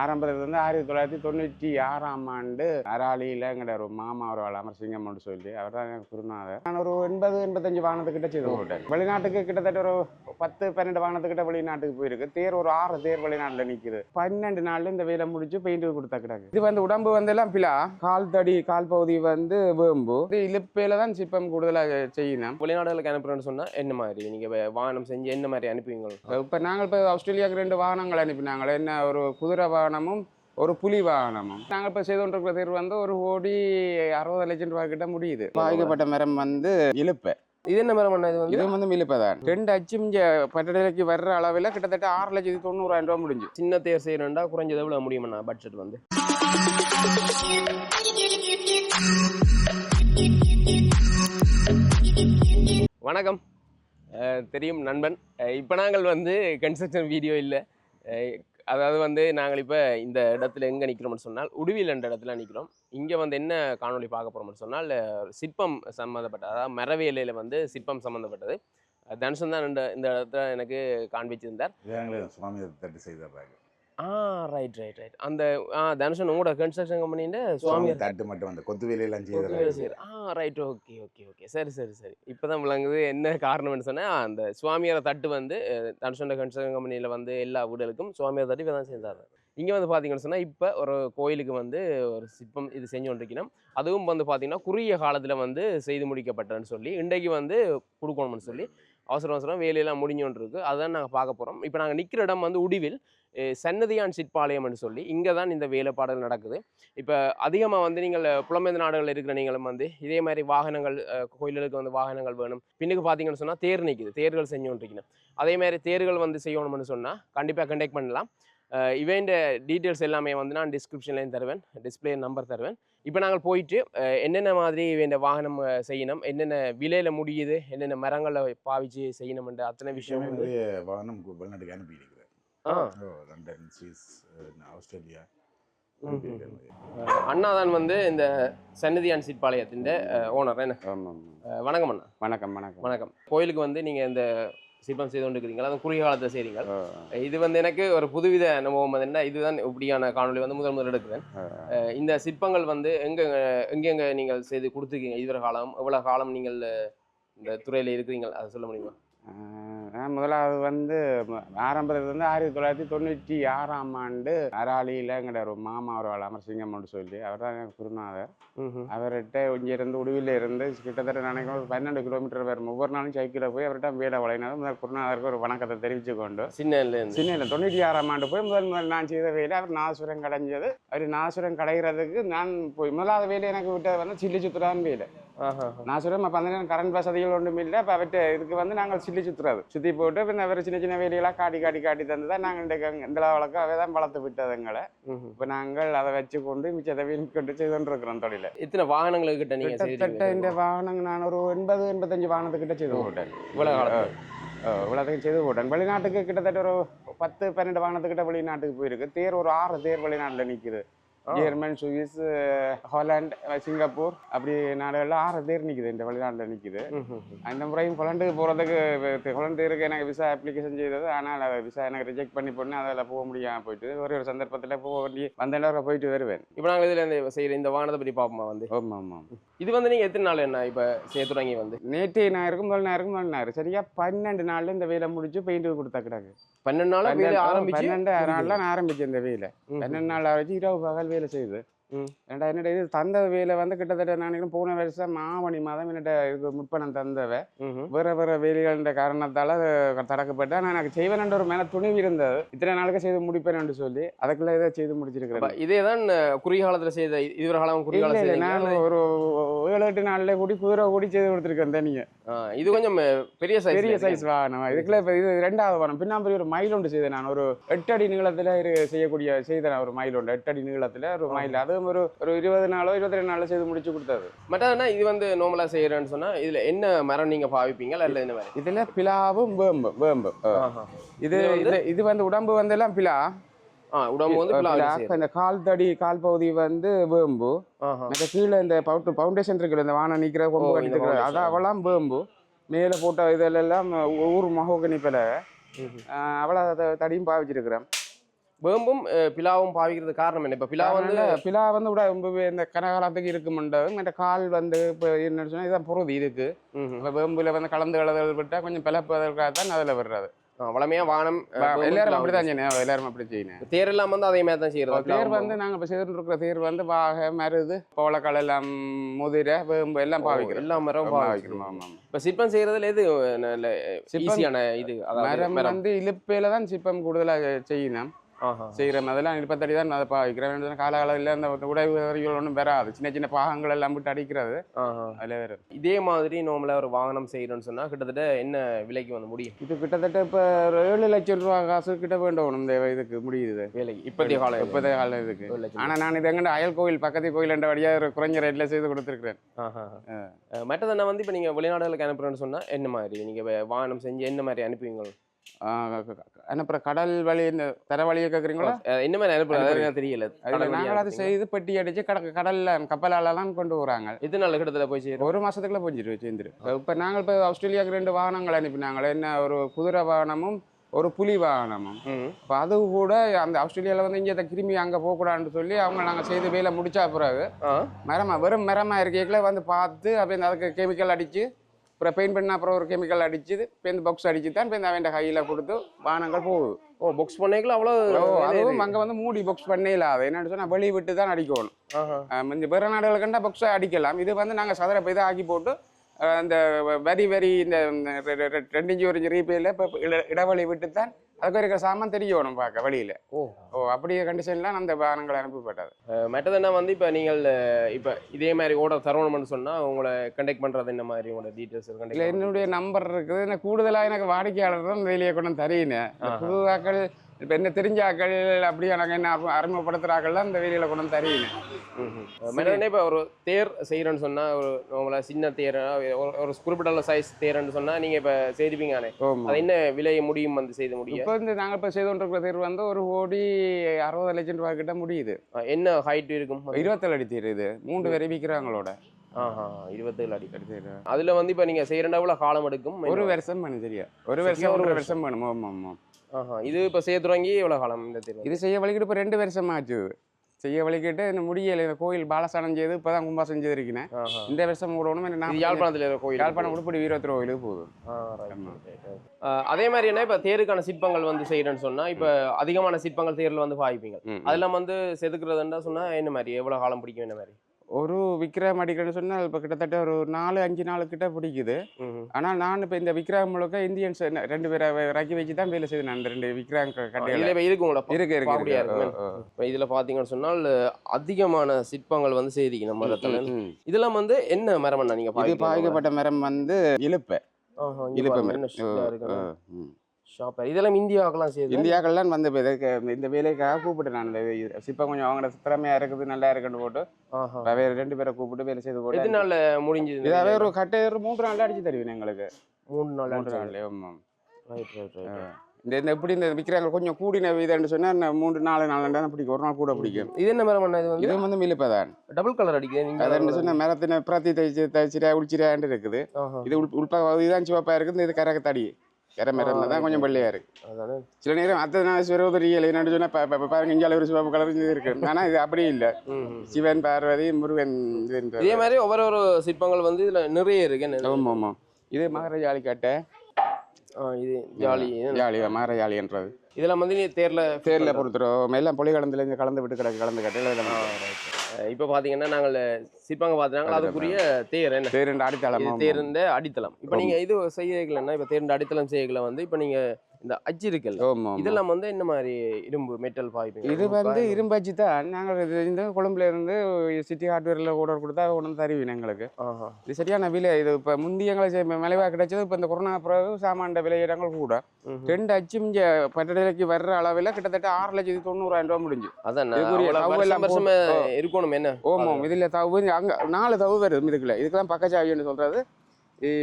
ஆரம்பத்துல இருந்து ஆயிரத்தி தொள்ளாயிரத்தி தொண்ணூற்றி ஆறாம் ஆண்டு அராலியில் எங்கட ஒரு மாமா ஒரு ஆள் அமர்சிங்கம் சொல்லி அவர் தான் எனக்கு குருநாதர். நான் ஒரு எண்பது எண்பத்தஞ்சு வாகனத்துக்கிட்ட செய்து போட்டேன் வெளிநாட்டுக்கு கிட்டத்தட்ட ஒரு பத்து பன்னெண்டு வாகனத்துக்கிட்ட வெளிநாட்டுக்கு போயிருக்கு. தேர் ஒரு ஆறு தேர் வெளிநாட்டில் நிற்குது பன்னெண்டு நாள்ல இந்த வேலை முடிச்சு பெயிண்ட் கொடுத்த கிடக்கு. இது வந்து உடம்பு வந்து எல்லாம் பிலா கால் தடி கால் பகுதி வந்து வேம்பு. இது இழுப்பையில தான் சிப்பம் கூடுதலாக செய்யணும். வெளிநாடுகளுக்கு அனுப்புறேன்னு சொன்னா என்ன மாதிரி? நீங்க வாகனம் செஞ்சு என்ன மாதிரி அனுப்புவீங்க? இப்போ நாங்கள் இப்போ ஆஸ்திரேலியாவுக்கு ரெண்டு வாகனங்கள் அனுப்பினாங்க. என்ன ஒரு குதிரை வாகனமும் ஒரு புலி வாகனமும். நாங்கள் இப்போ செய்து கொண்டிருக்கிற தேர்வு வந்து ஒரு கோடி அறுபது லட்சம் ரூபாய் கிட்ட முடியுது. பாதிக்கப்பட்ட மரம் வந்து இழுப்பை. இது என்ன மரம் அண்ணா இது வந்து? இது வந்து இழுப்பை தான். ரெண்டு அச்சும் பட்டடைக்கு வர்ற அளவில் கிட்டத்தட்ட ஆறு லட்சத்தி தொண்ணூறாயிரம் ரூபாய் முடிஞ்சு. சின்ன தேர் செய்யறா குறைஞ்சது எவ்வளவு முடியுமண்ணா பட்ஜெட் வந்து? வணக்கம். அஹ் தெரியும் நண்பன். இப்போ நாங்கள் வந்து கன்ஸ்ட்ரக்ஷன் வீடியோ இல்லை. அதாவது வந்து நாங்கள் இப்போ இந்த இடத்துல எங்கே நிற்கிறோம்னு சொன்னால் உடுவில் என்ற இடத்துல நிற்கிறோம் இங்கே வந்து என்ன காணொளி பார்க்க போகிறோம்னு சொன்னால் சிற்பம் சம்மந்தப்பட்ட அதாவது மரவேலையில் வந்து சிற்பம் சம்மந்தப்பட்டது அஹ் தனுஷன் தான் இந்த இந்த இடத்துல எனக்கு காண்பிச்சிருந்தார். சுவாமி தட்டு செய்திடுறாங்க ஆ ரைட் ரைட் ரைட் அந்த ஆ தனுஷன் உங்களோட கன்ஸ்ட்ரக்ஷன் கம்பெனின்ற சுவாமி தட்டு மட்டும் அந்த கொத்து வேலையெல்லாம் கொத்து வேலை செய்திடுறாங்க செய்யற- ஆ ரைட் ஓகே ஓகே ஓகே சரி சரி சரி. இப்போதான் விளங்குது என்ன காரணம்னு சொன்னா அந்த சுவாமியார தட்டு வந்து தனுஷன் கன்ஸ்ட்ரக்ஷன் கம்பெனியில் வந்து எல்லா வீடுகளுக்கும் சுவாமியார் தட்டு இப்போ தான் சேர்ந்தாரு இங்கே வந்து பார்த்தீங்கன்னு சொன்னால் இப்போ ஒரு கோயிலுக்கு வந்து ஒரு சிற்பம் இது செஞ்சு கொண்டிருக்கணும். அதுவும் வந்து பார்த்தீங்கன்னா குறுகிய காலத்தில் வந்து செய்து முடிக்கப்பட்டதுன்னு சொல்லி இன்றைக்கு வந்து கொடுக்கணும்னு சொல்லி அவசர அவசரம் வேலையெல்லாம் முடிஞ்சோன்னு இருக்கு அதான் நாங்கள் பார்க்க போகிறோம் இப்போ நாங்கள் நிற்கிற இடம் வந்து உடிவில். சன்னதியான் சிற்பாளையம்னு சொல்லி இங்கே தான் இந்த வேலைப்பாடுகள் நடக்குது. இப்போ அதிகமாக வந்து நீங்கள் புலம்பெயர்ந்த நாடுகளில் இருக்கிற நீங்களும் வந்து இதே மாதிரி வாகனங்கள் கோயில்களுக்கு வந்து வாகனங்கள் வேணும். பின்னுக்கு பார்த்தீங்கன்னு சொன்னால் தேர் நிற்குது தேர்கள் செஞ்சோன்றிருக்கணும். அதே மாதிரி தேர்கள் வந்து செய்யணும்னு சொன்னால் கண்டிப்பாக கண்டெக்ட் பண்ணலாம். இவன் டீட்டெயில்ஸ் எல்லாமே வந்து நான் டிஸ்கிரிப்ஷன்லேயும் தருவேன் டிஸ்பிளே நம்பர் தருவேன். இப்போ நாங்கள் போயிட்டு என்னென்ன மாதிரி இவன் வாகனம் செய்யணும் என்னென்ன விலையில் முடியுது என்னென்ன மரங்களை பாவிச்சு செய்யணும்ன்ற அத்தனை விஷயம் வாகனம் வெளிநாட்டுக்கு அனுப்பி இருக்கிறேன் ஆ லண்டன் சுவிஸ் அஹ், ஆஸ்திரேலியா ம்ஹும். அனுப்பியிருக்கிறேன். அஹ், அண்ணா தான் வந்து இந்த சன்னதியான் சிற்பாளையத்தின் ஓனர் என்ன? வணக்கம் அண்ணா. வணக்கம் வணக்கம். வணக்கம். கோயிலுக்கு வந்து நீங்கள் இந்த சிற்பம் செய்து கொண்டு இருக்கிறீங்களா அது குறுகிய காலத்தை செய்கிறீங்க இது வந்து எனக்கு ஒரு புதுவித அனுபவம் வந்து என்ன இதுதான் இப்படியான காணொளி வந்து முதல் முதல் எடுக்கிறேன். இந்த சிற்பங்கள் வந்து எங்க எங்கெங்க நீங்கள் செய்து கொடுத்துருக்கீங்க? இதுவரை காலம் எவ்வளவு காலம் நீங்கள் இந்த துறையில இருக்கிறீங்க அதை சொல்ல முடியுமா? முதலாவது வந்து ஆரம்பத்துல இருந்து ஆயிரத்தி தொள்ளாயிரத்தி தொண்ணூற்றி ஆறாம் ஆண்டு அராலியில் எங்கட ஒரு மாமா ஒரு ஆள் அமர்சிங்கம் சொல்லி அவர் தான் எனக்கு குருநாதர். அவர்கிட்ட இருந்து உடுவில இருந்து கிட்டத்தட்ட நினைக்கிறேன் ஒரு பன்னெண்டு கிலோமீட்டர் வரும். ஒவ்வொரு நாளும் சைக்கிளில் போய் அவர்கிட்ட வேலை வளையினது முதல் குருநாதருக்கு ஒரு வணக்கத்தை தெரிவித்து கொண்டு இருந்து சின்ன தொண்ணூற்றி ஆறாம் ஆண்டு போய் முதல் முதல் நான் செய்த வேலை அவர் நாசுரம் கடைஞ்சது. அவர் நாசுரம் கடைகிறதுக்கு நான் போய் முதலாவது வேலை எனக்கு விட்டது வந்து சில்லி சுத்துறான்னு வேலை. ஆஹா. நாசுரம் அப்போ அந்த கரண்ட் வசதிகள் ஒன்றும் இல்லை. இப்போ அவர்கிட்ட இதுக்கு வந்து நாங்கள் சில்லி சுற்றுறது சுற்றி போட்டு பின்ன சின்ன சின்ன வேலையெல்லாம் காட்டி காட்டி காட்டி தந்து தான் நாங்கள் இந்த வழக்கம் அவை தான் வளர்த்து விட்டது எங்களை. இப்போ நாங்கள் அதை வச்சு கொண்டு மிச்சத்தை வீண் கொண்டு செய்து கொண்டிருக்கிறோம் தொழிலை. எத்தனை வாகனங்கள் கிட்ட நீங்க கிட்டத்தட்ட இந்த வாகனங்கள் நான் ஒரு எண்பது எண்பத்தஞ்சு வாகனத்துக்கிட்ட செய்து போட்டேன் காலத்துல இவ்வளோத்தையும் செய்து போட்டேன் வெளிநாட்டுக்கு கிட்டத்தட்ட ஒரு பத்து பன்னெண்டு வாகனத்துக்கிட்ட வெளிநாட்டுக்கு போயிருக்கு. தேர் ஒரு ஆறு தேர் வெளிநாட்டில் நிற்குது. German Swiss Holland Singapore. அப்படி நாடுகளில் ஆறு தேர் நிற்குது இந்த வெளிநாட்டில் நிற்குது. அந்த முறையும் ஹொலண்டுக்கு போகிறதுக்கு ஹொலண்டுக்கு எனக்கு விசா அப்ளிகேஷன் செய்தது. ஆனால் அதை விசா எனக்கு ரிஜெக்ட் பண்ணி போட்டு அதில் போக முடியாமல் போயிட்டு ஒரே ஒரு சந்தர்ப்பத்தில் போக வேண்டி வந்த போயிட்டு வருவேன். இப்போ நாங்கள் இதுல இந்த செய்யற இந்த வாகனத்தை பற்றி பார்ப்போமா வந்து? ஆமாம் ஆமாம் இது வந்து நீங்க எத்தனை நாள் என்ன இப்ப செய்ய தொடங்கி வந்து? நேற்று ஞாயிறுக்கும் முதல் ஞாயிறுக்கும் முதல் ஞாயிறு சரியா பன்னெண்டு நாள்ல இந்த வேலை முடிச்சு பெயிண்ட் கொடுத்தா கிடக்கு. பன்னெண்டு நாள் வேலை ஆரம்பிச்சு பன்னெண்டு நாள்ல நான் ஆரம்பிச்சேன் இந்த வேலை. பன்னெண்டு நாள் ஆரம்பிச்சு இரவு பகல் வேலை செய்யுது ம். ஏன்டா என்னடா இது தந்த வேலை வந்து கிட்டத்தட்ட நான் போன வருஷம் ஆவணி மாதம் என்னட்ட இதுக்கு முற்பணம் தந்தவ. வேற வேற வேலைகள் காரணத்தால தடக்கப்பட்டு நான் எனக்கு செய்வேன் ஒரு மேல துணிவு இருந்தது இத்தனை நாளுக்கு செய்து முடிப்பேன் சொல்லி அதுக்குள்ள இதை செய்து முடிச்சிருக்கிறேன் இதே தான் குறுகிய காலத்துல செய்த இதுவரை காலம் குறுகிய நான் செய்தீங்களா? ஒரு ஏழு எட்டு நாள்ல கூடி குதிரை கூடி செய்து கொடுத்துருக்கேன் தனியா இது கொஞ்சம் பெரிய சைஸ் பெரிய சைஸ் வாகனம் இதுக்குள்ள இப்ப இது ரெண்டாவது வாகனம் பின்னாம்பரி ஒரு மயில் ஒன்று செய்தேன் நான். ஒரு எட்டு அடி நீளத்துல செய்யக்கூடிய செய்தேன் ஒரு மயில் ஒன்று. எட்டு அடி நீளத்துல ஒரு மயில் அதுவும் ஒரு ஒரு இருபது நாளோ இருபத்தி ரெண்டு நாளோ செய்து முடிச்சு கொடுத்தது. மற்றதுனா இது வந்து நார்மலா செய்யறேன்னு சொன்னா இதுல என்ன மரம் நீங்க பாவிப்பீங்க? இல்ல என்ன மாதிரி இதுல பிலாவும் வேம்பு வேம்பு. இது இது வந்து- உடம்பு வந்து எல்லாம் பிலா உடம்பு வந்து. இந்த கால் தடி கால் பகுதி வந்து வேம்பு. மற்ற கீழே இந்த பவுண்டர் ஃபவுண்டேஷன் இருக்குல்ல இந்த வானம் நிக்கிற கொம்பு ஓ, கட்டி இந்த இருக்கிறது foundation. அது அவெல்லாம் வேம்பு மேலே போட்ட இதெல்லாம் ஊர் மகோகனி பில. அவ்வளோ தடியும் பாவிச்சிருக்கிறேன் வேம்பும் பிலாவும் பாவிக்கிறது காரணம் என்ன இப்ப பிலா வந்து பிலா வந்து விட இந்த கனகாலத்துக்கு இருக்குமுண்டவும் இந்த கால் வந்து இப்போ என்ன சொன்னா இதுதான் பொருது இதுக்கு. இப்போ வேம்புல வந்து கலந்து கலந்து விட்டா கொஞ்சம் பிளப்பதற்காக தான் அதில் விடுறது ஆ, வளமையா வானம் எல்லாரும் பிலாவும். அப்படி தான் செய்யணும். எல்லாரும் அப்படி செய்யணும். தேர் எல்லாம் வந்து அதே மாதிரி தான் செய்யறது தேர் வந்து நாங்க இப்போ செய்துட்டு இருக்கிற தேர் வந்து வாகை மருது பவளக்கால் எல்லாம் முதிரை வேம்பு எல்லாம் பாவிக்கிறோம். எல்லா மரம் பாவிக்கிறோம். ஆமாம் இப்ப சிற்பம் செய்யறதுல எது ஈஸியான இது? மரம் வந்து இழுப்பையில தான் சிப்பம் கூடுதலாக செய்யணும். செய்கிற அதெல்லாம் இழுப்பத்தடி தான் அதை பாவிக்கிறேன் காலகாலத்தில் அந்த உடைவுகள் ஒன்றும் வராது. சின்ன சின்ன பாகங்கள் எல்லாம் விட்டு அடிக்கிறது. அதில் வரும் இதே மாதிரி நார்மலா ஒரு வாகனம் செய்யறோம்னு சொன்னா கிட்டத்தட்ட என்ன விலைக்கு வந்து முடியும்? இது கிட்டத்தட்ட இப்போ ஒரு ஏழு லட்சம் ரூபா காசு கிட்ட வேண்டணும் இந்த இதுக்கு முடியுது வேலைக்கு. இப்போதைய காலம் இப்போதைய காலம் இதுக்கு. ஆனால் நான் இது எங்கண்ட அயல் கோயில் பக்கத்து கோயில் என்ற வழியாக ஒரு குறைஞ்ச ரேட்டில் செய்து கொடுத்துருக்கிறேன். மற்றது என்ன வந்து இப்போ நீங்கள் வெளிநாடுகளுக்கு அனுப்புறேன்னு சொன்னா என்ன மாதிரி? நீங்கள் வாகனம் செஞ்சு என்ன மாதிரி அனுப்புவீங்க? அனுப்புகிற கடல் வழி இந்த தர வழியை கேட்குறீங்களா என்ன மாதிரி அனுப்புறது தெரியல. நாங்கள் அதை. செய்து பெட்டி அடித்து கட கடலில் கப்பலாலலாம் கொண்டு வராங்க. எத்தனை நாள் போய் செய்யறோம் ஒரு மாசத்துக்குள்ள போஞ்சிரு சேர்ந்துரு இப்போ நாங்கள் இப்போ ஆஸ்திரேலியாவுக்கு ரெண்டு வாகனங்கள் அனுப்பினாங்களே என்ன ஒரு குதிரை வாகனமும் ஒரு புலி வாகனமும். இப்போ அது கூட அந்த ஆஸ்திரேலியாவில் வந்து இங்கே கிருமி அங்கே போகக்கூடாதுன்னு சொல்லி அவங்க நாங்கள் செய்து வேலை முடிச்சா பிறகு மரமா வெறும் மரமா இருக்கீங்களே வந்து பார்த்து அப்போ இந்த அதுக்கு கெமிக்கல் அடிச்சு அப்புறம் பெயிண்ட் பண்ண அப்புறம் ஒரு கெமிக்கல் அடிச்சு இப்போ இந்த பாக்ஸ் அடிச்சு தான் இப்போ இந்த அவன் கையில் கொடுத்து வாகனங்கள் போகுது. ஓ புக்ஸ் பண்ணிக்கல அவ்வளோ அதுவும் அங்கே வந்து மூடி பாக்ஸ் பண்ணையில் அது என்னன்னு சொன்னால் வெளியே விட்டு தான் அடிக்கணும். இந்த பிற நாடுகளுக்குண்டா பாக்ஸை அடிக்கலாம். இது வந்து நாங்கள் சதுர இப்போ இதை ஆக்கி போட்டு இந்த வெரி வெரி இந்த ரெண்டு இஞ்சி ஒரு இஞ்சி இப்போ இடைவெளி விட்டு தான் அதுக்கு இருக்கிற சாமான் தெரியணும் பார்க்க வழியில் ஓ. ஓ அப்படியே கண்டிஷன்லாம் அந்த வாகனங்கள் அனுப்பப்பட்டது. அஹ் மற்றது என்ன வந்து இப்போ நீங்கள் இப்போ இதே மாதிரி ஓட தரணும்னு சொன்னா உங்களை கண்டெக்ட் பண்றது என்ன மாதிரி உங்களோட டீட்டெயில்ஸ் இல்லை கண்டெக்ட் என்னுடைய நம்பர் இருக்குது. எனக்கு கூடுதலாக எனக்கு வாடிக்கையாளர் தான் வெளியே கொண்டு இந்த ஆஹா. புது ஆக்கள் இப்போ என்ன தெரிஞ்ச ஆக்கள் அப்படி எனக்கு என்ன அறிமுக- அறிமுகப்படுத்துகிறாக்கள்லாம் இந்த வெளியில் கொண்டு வந்து மற்றது இப்போ ஒரு தேர் செய்யறேன்னு சொன்னா ஒரு உங்களை சின்ன தேர் ஒரு- குறிப்பிட்ட சைஸ் தேர்ன்னு சொன்னா நீங்க இப்போ ஓமா அது என்ன விலை முடியும் வந்து செய்து முடிய? இப்போ வந்து நாங்கள் இப்போ செய்து கொண்டிருக்கிற தேர்வு வந்து ஒரு கோடி அறுபது லட்சம் ரூபாய் கிட்ட முடியுது. என்ன ஹைட் இருக்கும்? இருபத்தேழு அடி தேர் இது. மூன்று பேரை விற்கிறாங்களோட. இருபத்தேழு அடி. அதுல வந்து இப்போ நீங்க செய்யறா எவ்வளவு காலம் எடுக்கும்? ஒரு வருஷம் வேணும் சரியா? ஒரு வருஷம் ஒரு வருஷம். ஆமாம் ஆமாம் ஆஹா இது இப்போ செய்ய தொடங்கி எவ்வளவு காலம் இந்த தேர் இது செய்ய வலிக்கிட்டு இப்போ ரெண்டு வருஷம் ஆச்சு செய்ய வலிக்கிட்டு இந்த முடியலை இந்த கோயில் பாலஸ்தானம் செய்து இப்போ தான் கும்பாசம் செய்திருக்கேன் இந்த வருஷம் கூடணும் நான் யாழ்ப்பாணத்துல கோயில். யாழ்ப்பாணம் உடுப்படி வீரத்தூர் கோயிலுக்கு ஆமா. ஆஹ் அதே மாதிரி என்ன இப்போ தேருக்கான சிற்பங்கள் வந்து செய்யறேன்னு சொன்னா இப்போ அதிகமான சிற்பங்கள் தேர்ல வந்து பாய்ப்பீங்க. அதெல்லாம் வந்து செதுக்குறதுன்னா சொன்னா என்ன மாதிரி? எவ்வளவு காலம் பிடிக்கும் என்ன மாதிரி? ஒரு விக்ரம் அடிக்கணும்னு சொன்னால் இப்போ கிட்டத்தட்ட ஒரு நாலு அஞ்சு நாள் கிட்ட பிடிக்குது. ஆனால் நான் இப்போ இந்த விக்ரம் முழுக்க இந்தியன்ஸ் ரெண்டு பேரை இறக்கி வச்சு தான் வேலை செய்து நான் ரெண்டு இதுல கட்டையில் இப்ப இருக்கு உங்களோட இருக்கு இருக்கு. இப்போ இதுல பாத்தீங்கன்னு சொன்னால் அதிகமான சிற்பங்கள் வந்து செய்திக்கு நம்ம. இதெல்லாம் வந்து என்ன மரமண்ணா நீங்க இது? பாய்க்கப்பட்ட மரம் வந்து இழுப்பை இழுப்பை மரம். ஷாப்பர் இதெல்லாம் இந்தியாவுக்கெல்லாம் செய்யுது? இந்தியாக்கள்லாம் வந்து இந்த வேலைக்காக கூப்பிட்டு நான். இந்த கொஞ்சம் அவங்களோட திறமையா இருக்குது நல்லா இருக்குன்னு போட்டு வேற ரெண்டு பேரை கூப்பிட்டு வேலை செய்து போட்டு எத்தனால முடிஞ்சது இதாவே ஒரு கட்டை மூன்று நாள்ல அடிச்சு தருவேன் எங்களுக்கு. மூணு நாள் மூன்று நாள்ல ஆமாம். ரைட் ரைட் ரைட் இந்த இந்த எப்படி இந்த விற்கிறாங்க கொஞ்சம் கூடின வீதம்னு சொன்னா மூன்று நாலு நாலு தான் பிடிக்கும் ஒரு நாள் கூட பிடிக்கும். இது என்ன மரம் அண்ணா இது வந்து? இது வந்து மிளிப்பதான் டபுள் கலர் அடிக்குது நீங்க அதான் சொன்ன மரத்தின பிரதி தைச்சு தைச்சிரா உளிச்சிராண்டு இருக்குது. இது உள் உள்ப இதுதான் சிவப்பா இருக்குது இது கரக தடி கரை மரம் தான் கொஞ்சம் வெள்ளையா இருக்கு. அதானே. சில நேரம் அத்தை நான் சிறுவது ரியல் என்னன்னு சொன்னா பா- பா- பாருங்க இஞ்சால ஒரு சிவப்பு கலர் இது இருக்கு. ஆனா இது அப்படி இல்லை. சிவன் பார்வதி முருகன் இதுன்றது. இதே மாதிரி ஒவ்வொரு ஒரு சிற்பங்கள் வந்து இதுல நிறைய இருக்கு. ஆமாம் ஆமாம். இது மகர ஜாலி கட்டை இது ஜாலி. ஜாலி மகர ஜாலின்றது இதெல்லாம் வந்து நீ தேர்ல தேரில் பொறுத்துறோம் எல்லாம் பொலி கலந்துல இருந்து கலந்து விட்டு கிடக்கு கலந்து கட்டையில் அஹ் இப்ப பாத்தீங்கன்னா நாங்கள் சிற்பங்க பாத்துனாங்க அதுக்குரிய தேர் என்ன? தேருண்டு அடித்தளம் தேர்ந்த அடித்தளம். இப்ப நீங்க இது செய்யலைன்னா இப்ப தேர்ந்த அடித்தளம் செய்யல வந்து இப்ப நீங்க இந்த அச்சு இருக்குல்ல இதெல்லாம் வந்து என்ன மாதிரி இரும்பு மெட்டல் பாய்ப்பீங்க? இது வந்து இரும்பாச்சு தான் நாங்கள் இது இந்த கொழும்புல இருந்து சிட்டி ஹார்ட்வேரில் ஆர்டர் கொடுத்தா வந்து தருவீங்க எங்களுக்கு. இது சரியான விலை. இது இப்போ முந்தி எங்களுக்கு மலிவாக கிடைச்சது. இப்போ இந்த கொரோனா பிறகு சாமான்ட விலையிடங்கள் கூட. ரெண்டு அச்சும் இங்கே பட்டடைக்கு வர்ற அளவில் கிட்டத்தட்ட ஆறு லட்சத்தி தொண்ணூறாயிரம் ரூபா முடிஞ்சு. அதான் இருக்கணும் என்ன? ஓமாம் இதில் தவு அங்கே நாலு தவு வருது இதுக்குள்ள. இதுக்கெல்லாம் பக்கச்சாவின்னு சொல்கிறது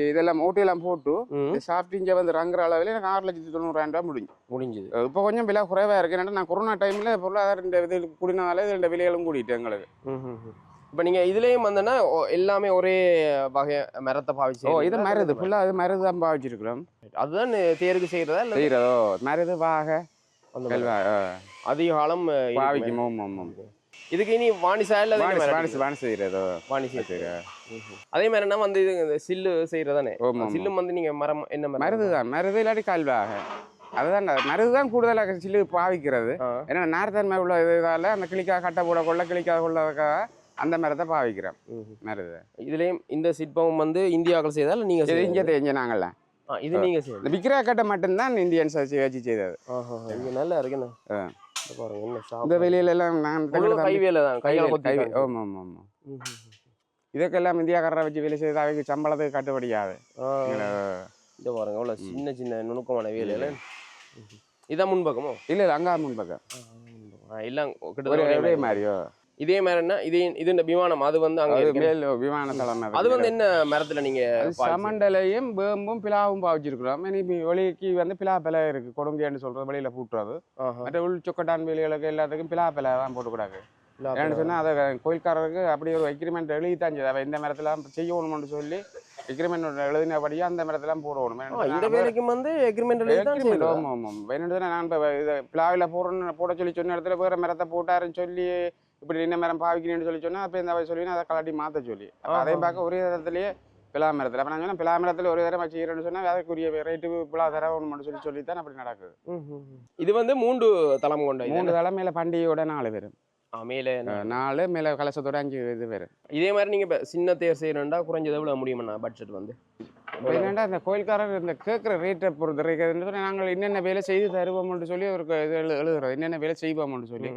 இதெல்லாம் ஓட்டியெல்லாம் போட்டு ம், சாப்பிட்டு இங்கே வந்து ரங்குற அளவில் எனக்கு ஆறு லட்சத்தி தொண்ணூறாயிரம் ரூபா முடிஞ்சு. முடிஞ்சது. இப்போ கொஞ்சம் விலை குறைவாக இருக்கு. ஏன்னா நான் கொரோனா டைமில் பொருளாதார இந்த இது கூடினதால இது ரெண்டு விலைகளும் கூடிட்டு எங்களுக்கு. இப்ப நீங்க இதுலயும் வந்தனா எல்லாமே ஒரே வகை மரத்தை பாவிச்சு ஓ இது? மருது. ஃபுல்லாக அது மருது தான் பாவிச்சிருக்கிறோம். அதுதான் தேருக்கு செய்யறதா இல்ல? செய்கிறதோ மருது வாகை அதிக காலம். பாவிக்கும். ஓம் ஓம் இதுக்கு இனி வாணிசா இல்ல வாணிஸ் வாணிஸ் செய்கிறதோ வாணிசி சரி அதே மாதிரி என்ன வந்து இது இந்த சில்லு செய்யறதானே? சில்லும் வந்து நீங்க மரம் என்ன மருது தான் மருது இல்லாட்டி கால்வாக அதுதான் மருது தான் கூடுதலாக சில்லு பாவிக்கிறது. ஏன்னா நார்த்தன்மை உள்ள இதால அந்த கிளிக்கா கட்டை போட கொள்ள கிளிக்கா கொள்ளதுக்காக அந்த மரத்தை பாவிக்கிறோம் ம்ஹும். மருது. இதுலயும் இந்த சிற்பம் வந்து இந்தியாக்கள் செய்தா இல்ல நீங்க? இங்கே தெரிஞ்ச நாங்கள்ல இது நீங்க விக்கிரா கட்டை மட்டும்தான் இந்தியன்ஸ் வச்சு வச்சு செய்தது. நல்லா இருக்குண்ணே இந்த சாப்பிட வெளியில எல்லாம் நான் கைவேல தான் கையால கைவேல். ஆமாம் ஆமாம் ஆமாம். இதுக்கெல்லாம் இந்தியாக்காரரை வச்சு வேலை செய்து அவைக்கு சம்பளத்துக்கு கட்டுப்படியாது. இங்க பாருங்க அவ்வளவு சின்ன சின்ன நுணுக்கமான வேலையில. இதான் முன்பக்கமோ? இல்லை இல்லை அங்கே முன்பக்கம். ஒரு கிட்டத்தட்ட ஒரே ஒரே மாதிரி. மாதிரியோ? இதே மாதிரி என்ன இது இது இந்த விமானம் அது வந்து அங்க. மேல் விமான தளம் அது வந்து என்ன மரத்துல நீங்க அது பாய்ச்சி- சமண்டலையும் வேம்பும் பிலாவும் பாவிச்சிருக்கிறோம் இனி வெளிக்கு வந்து பிலா பிலை இருக்கு. கொடுங்கன்னு சொல்றது வெளியில பூட்டுறது. மற்ற உள் சொக்கட்டான் வேலிகளுக்கு எல்லாத்துக்கும் பிலா பிலை தான் போட்டுக்கூடாது. ஏன்னு அப்ப- சொன்னா அதை கோயில்காரருக்கு அப்படி ஒரு எக்ரிமெண்ட் எழுதி தான் செய்யுது அவ இந்த மரத்துல செய்யணும்னு சொல்லி எக்ரிமெண்ட் எழுதினபடியே அந்த மரத்துல போடணும். இந்த வேலைக்கும் வந்து எக்ரிமெண்ட் எழுதி தான் Agreement, செய்யறதா? ஆமா, ஆமா. வேணும்னு சொன்னா நான் இப்போ இது பிளாவில் போடுறேன்னு போட சொல்லி சொன்ன இடத்துல வேற மரத்தை போட்டாருன்னு சொல்லி இப்படி என்ன மரம் பாவிக்கிறேன்னு சொல்லி சொன்னா அப்போ இந்த சொல்லி அதை கலாட்டி மாற்ற சொல்லி. அப்போ அதையும் பார்க்க ஒரே இடத்துலயே பிலா மரத்தில் அப்போ நான் சொன்னேன் பிலா மரத்தில் ஒரு தரம் வச்சுக்கிறேன்னு சொன்னா அதுக்குரிய ரேட்டு பிலா தரணும்னு சொல்லி சொல்லி தான் அப்படி நடக்குது. இது வந்து மூன்று தளம் கொண்ட தலை மேலே பண்டிகையோட நாலு பேர் ஆ, மேலே? நாலு மேலே கலசத்தோட அஞ்சு இது பேர் இதே மாதிரி நீங்க இப்ப சின்ன தேர் செய்யணும்டா குறைஞ்சது எவ்வளவு முடியுமண்ணா பட்ஜெட் வந்து? என்னடா இந்த கோயில்காரர் இந்த கேட்குற ரேட்டை பொறுத்த நாங்கள் என்னென்ன வேலை செய்து தருவோம்னு சொல்லி ஒரு இது எழு எழுதுறோம். என்னென்ன வேலை செய்வோம்னு சொல்லி.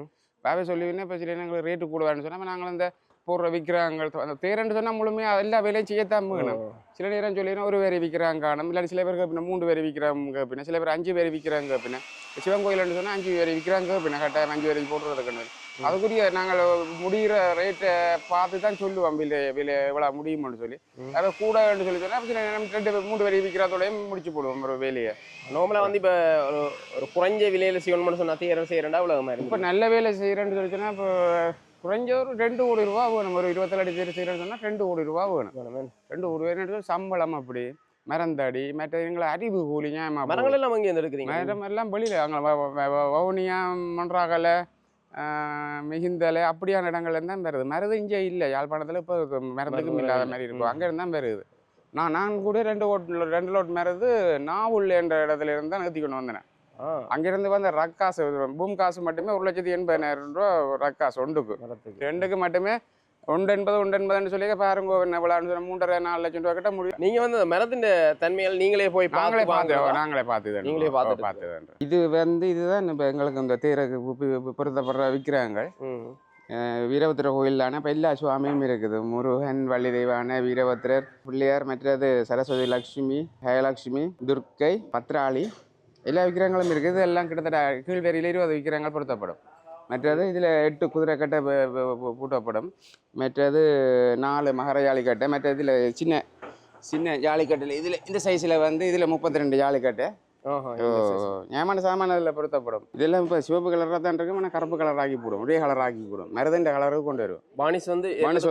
பாவே சொல்லி இப்போ சில எங்களுக்கு ரேட்டு கூடுவான்னு சொன்னா நாங்கள் அந்த போடுற விற்கிறாங்க அந்த தேரன்னு சொன்னா முழுமையாக எல்லா வேலையும் செய்யத்தான் வேணும். சில நேரம் சொல்லினா ஒரு பேர் விற்கிறாங்க காணும் இல்லாட்டி சில பேருக்கு பின்ன மூன்று பேர் விற்கிறாங்க பின்ன சில பேர் அஞ்சு பேர் விற்கிறாங்க பின்ன சிவன் கோயில்னு சொன்னா அஞ்சு பேர் விற்கிறாங்க பின்ன கட்டாயம் அஞ்சு பேருக்கு போடுறதுக்கு அதுக்குரிய நாங்கள் முடிகிற ரேட்டை பார்த்து தான் சொல்லுவோம். விலை விலை எவ்வளோ முடியும்னு சொல்லி. அதை கூடன்னு சொல்லி சொன்னா சில நேரம் ரெண்டு மூணு பேர் விற்கிறதோடய முடிச்சு போடுவோம் ஒரு வேலையை. நார்மலா வந்து இப்ப ஒரு குறைஞ்ச விலையில செய்யணும்னு சொன்னா தேர் செய்யறா இவ்வளவு மாதிரி இப்போ நல்ல வேலை செய்கிறேன்னு சொல்லி சொன்னா இப்போ குறைஞ்ச ஒரு ரெண்டு கோடி ரூபா வேணும். ஒரு இருபத்தேழு அடி தேர் செய்கிறேன்னு சொன்னா ரெண்டு கோடி ரூபா வேணும். ரெண்டு கோடி ரூபா சம்பளம் அப்படி மரந்தடி மற்ற எங்களை அறிவு கூலி ஞாபகம் அப்படி. மரங்கள் எல்லாம் அங்கே எடுக்கிறீங்க. மரம் எல்லாம் வெளியில் அங்கே வவுனியா மொன்றாகலை மிகுந்தலை அப்படியான இடங்கள்ல தான் வருது மருது இங்கே இல்லை. யாழ்ப்பாணத்தில் இப்போ மரத்துக்கும் மருது இல்லாத இல்லை. மாதிரி இருக்கும். அங்கே இருந்தால் வருது நான் நான் கூட ரெண்டு ஓட் ரெண்டு லோட் மருது நாவுல் என்ற இடத்துல இருந்து தான் நிறுத்தி கொண்டு வந்தேன். அங்கிருந்து வந்த ரக்காசு பூம் காசு மட்டுமே ஒரு லட்சத்தி எண்பதாயிரம் ரூபா ரக்காசு ஒன்றுக்கு. ரெண்டுக்கு மட்டுமே ஒன்று எண்பது ஒன்று எண்பதுன்னு சொல்லி பாருங்க என்ன விழான்னு சொன்னா மூன்றரை நாலு லட்சம் ரூபா கிட்ட முடியும். நீங்க வந்து அந்த மரத்தின் தன்மையால் நீங்களே போய் நாங்களே பார்த்து பார்த்து? நாங்களே பார்த்து நீங்களே பார்த்துட்டு பார்த்து இது வந்து இதுதான் இப்போ எங்களுக்கு இந்த தேருக்கு பொருத்தப்படுற விற்கிறாங்க. வீரபத்திர கோயிலான இப்போ எல்லா சுவாமியும் இருக்குது. முருகன் வள்ளி தெய்வான வீரபத்திரர் பிள்ளையார் மற்றது சரஸ்வதி லக்ஷ்மி ஹயலக்ஷ்மி துர்க்கை பத்ராளி எல்லா விக்கிரங்களும் இருக்குது. எல்லாம் கிட்டத்தட்ட கீழ்வேரியில் இருபது விக்கிரங்கள் பொருத்தப்படும். மற்றது இதில் எட்டு குதிரை கட்டை பூட்டப்படும். மற்றது நாலு மகர ஜாலிக்கட்டை மற்ற இதில் சின்ன சின்ன ஜாலிக்கட்டில் இதில் இந்த சைஸில் வந்து இதில் முப்பத்தி ரெண்டு ஜாலிக்கட்டை ஏமான சாமான அதில் பொருத்தப்படும். இதெல்லாம் இப்போ சிவப்பு கலராக தான் இருக்கும் ஆனால் கருப்பு கலர் ஆக்கி போடும். ஒரே கலர் ஆக்கி போடும். மருதண்ட கலருக்கு கொண்டு வரும் பானிஸ் வந்து பானிஸ்?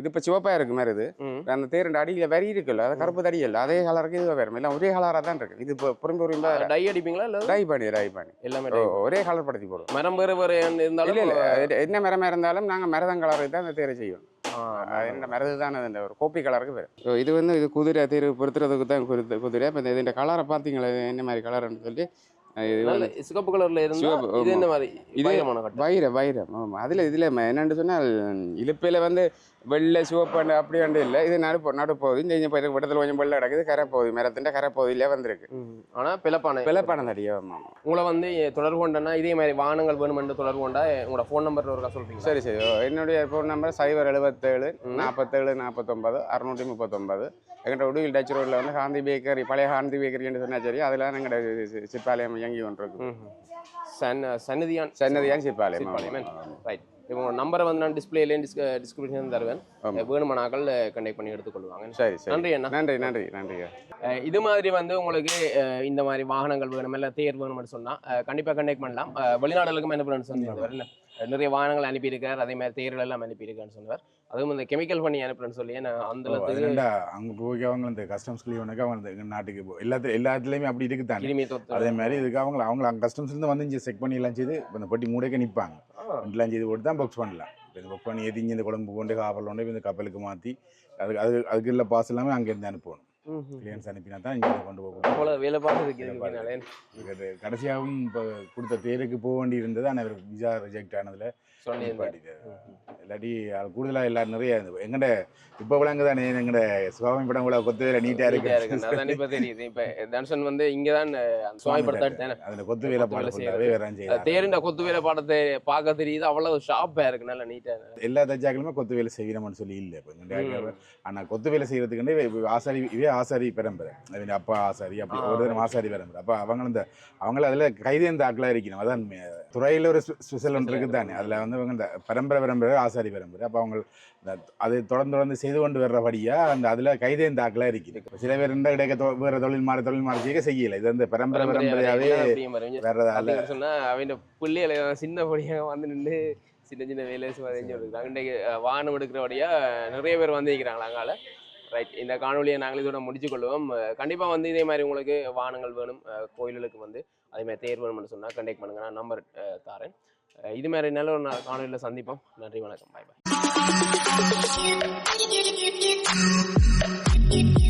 இது இப்போ சிவப்பா இருக்கு மருது. அந்த தேரண்டு அடியில் வரி இருக்குல்ல அது கருப்பு தடி இல்லை. அதே கலருக்கு இது வரும். எல்லாம் ஒரே கலராக தான் இருக்கு. இது இப்போ புறம்பு புறம்பா டை அடிப்பீங்களா இல்ல ரை பண்ணி ரை பண்ணி. எல்லாமே? ஒரே கலர் படுத்தி போடும் மரம் வேறு வேறு இருந்தாலும் இல்லை என்ன மரமாக இருந்தாலும் நாங்கள் மரதம் கலருக்கு தான் அந்த தேரை செய்யும் அது இந்த ஒரு கோப்பி கலருக்கு வரும் ஓ, இது வந்து இது குதிரை தேர் பொருத்துறதுக்கு தான் குதிரை குதிரை. இப்போ இந்த கலரை பார்த்தீங்களா என்ன மாதிரி கலர்னு சொல்லி? சிகப்பு கலர்ல இருந்தா இது என்ன மாதிரி? இது- வைரம் வைரம். ஆமாம் அதில் இதில் என்னென்னு சொன்னால் இழுப்பில் வந்து வெள்ளை சிவப்பு அப்படி ஒன்று இல்லை. இது நடுப்போ நடுப்போகுது இந்த இங்கே போய் இடத்துல கொஞ்சம் வெள்ளை கிடக்குது கரை போகுது மரத்தின் கரை போகுதில்லே வந்திருக்கு. ம். ஆனா பிளப்பானை. பிளப்பான தடியா ஆமாம் உங்களை வந்து தொடர்பு கொண்டனா இதே மாதிரி வாகனங்கள் வேணுமென்று தொடர்பு கொண்டா உங்களோட ஃபோன் நம்பர் ஒருக்கா சொல்றீங்க சரி சரி. என்னுடைய ஃபோன் நம்பர் சைபர் எழுபத்தேழு நாற்பத்தேழு நாற்பத்தொம்பது அறுநூற்றி முப்பத்தொம்பது எங்கிட்ட உடுவில் டச் ரோட்டில் வந்து காந்தி பேக்கரி பழைய காந்தி பேக்கரின்னு சொன்னா சரி அதில் எங்கள்ட சிற்பாலயம் இயங்கி கொண்டிருக்கு சன் சன்னதியான். சன்னதியான் சிற்பாலயம். ரைட் இப்போ நம்பரை வந்து நான் டிஸ்பிளேலேயும் டிஸ்க டிஸ்கிரிப்ஷன் தருவேன். வேணுமானாக்கள் கண்டெக்ட் பண்ணி எடுத்துக்கொள்வாங்க. சரி சரி. நன்றி அண்ணா. நன்றி நன்றி நன்றி இது மாதிரி வந்து உங்களுக்கு இந்த மாதிரி வாகனங்கள் வேணும் இல்லை தேர் வேணும்னு சொன்னால் கண்டிப்பாக கண்டெக்ட் பண்ணலாம். வெளிநாடுகளுக்கும் என்ன பண்ணணும்னு சொன்னீங்க? நிறைய வாகனங்கள் அனுப்பியிருக்கார். அதே மாதிரி தேர்கள் எல்லாம் அனுப்பியிருக்கான்னு சொன்னார் அதுவும் இந்த கெமிக்கல் பண்ணி அனுப்புறேன்னு சொல்லி நான் அந்த அங்க போய் அவங்க இந்த கஸ்டம்ஸ் கிளீவனுக்கு அவங்க இந்த நாட்டுக்கு போ- எல்லாத்து எல்லாத்துலயுமே அப்படி இருக்கு தானே கிருமி தொத்து அதே மாதிரி இதுக்கு அவங்க அவங்க அங்கே கஸ்டம்ஸ் இருந்து வந்து இங்கே செக் பண்ணி எல்லாம் செய்து இந்த பொட்டி மூடைக்கு நிற்பாங்க. எல்லாம் செய்து போட்டு தான் புக்ஸ் பண்ணலாம். இந்த புக் பண்ணி இங்கே இந்த குழம்பு கொண்டு காவல் கொண்டு இந்த கப்பலுக்கு மாற்றி அதுக்கு அது அதுக்கு உள்ள பாஸ் எல்லாமே அங்கேருந்து அனுப்பணும். கிளியன்ஸ் அனுப்பினா தான் இங்கே கொண்டு போக வேலை. இது கடைசியாகவும் இப்போ கொடுத்த பேருக்கு போக வேண்டி இருந்தது ஆனால் இவருக்கு விசா ரிஜெக்ட் ஆனதில் சொல்லியிருந்தேன் இல்லாட்டி அது கூடுதலாக எல்லாரும் நிறைய எங்கட இப்போ விளங்கு தானே எங்கட சுவாமி படம் கூட கொத்து வேலை நீட்டாக நீட்டா இருக்கு. அதான் இப்ப தெரியுது. இப்ப தனுஷன் வந்து இங்க தான் சுவாமி படத்தை அதில் கொத்து வேலை கொத்து வேலை பாட செய்யறது. ஃபுல்லாகவே வேற செய்யலாம் தேரிண்ட கொத்து வேலை பாடத்தை பார்க்க தெரியுது. அவ்வளவு ஷார்ப்பா இருக்கு நல்ல நீட்டா எல்லா தஜாக்களுமே கொத்து வேலை செய்யணும்னு சொல்லி இல்லை. இப்போ ஆனால் கொத்து வேலை செய்யறதுக்குண்டே இவ- ஆசாரி இவே ஆசாரி பரம்பரை. அவங்க அப்பா ஆசாரி அப்படி. ஒரு ஆசாரி பரம்பரை. அப்போ அவங்க இந்த அவங்கள அதில் கைதேர்ந்த ஆக்களாக இருக்கணும். அதான் துறையில ஒரு ஸ்பெஷல் ஒன்று இருக்குது தானே அதில் வந்து இவங்க இந்த பரம்பரை பரம்பரை ஆசாரி பரம்பரை. அப்போ அவங்க அதை தொடர்ந்து தொடர்ந்து செய்து கொண்டு வர்றபடியா அந்த அதில் கைதேர்ந்த ஆக்களாக இருக்குது. இப்ப சில பேர் இந்த கிடைக்க வேற தொழில் மாறி தொழில் மாறி செய்ய செய்யல. இது வந்து பரம்பரை பரம்பரையாவே வர்றதால சொன்னா அவன் பிள்ளைகளை சின்ன படியாக வந்து நின்று சின்ன சின்ன வேலை செஞ்சு கொடுக்குறாங்க இன்றைக்கு வாகனம் எடுக்கிறபடியா நிறைய பேர் வந்திருக்கிறாங்களா அங்கால. ரைட். இந்த காணொலியை நாங்கள் இதோட முடிச்சு கொள்வோம். அஹ், கண்டிப்பா வந்து இதே மாதிரி உங்களுக்கு வாகனங்கள் வேணும். கோயில்களுக்கு வந்து அதே மாதிரி தேர் வேணும்னு சொன்னா கண்டெக்ட் பண்ணுங்க. நான் நம்பர் தாரேன். இது மாதிரி நல்ல ஒரு காணொலியில் சந்திப்போம் நன்றி வணக்கம் பாய் பாய் Thank you.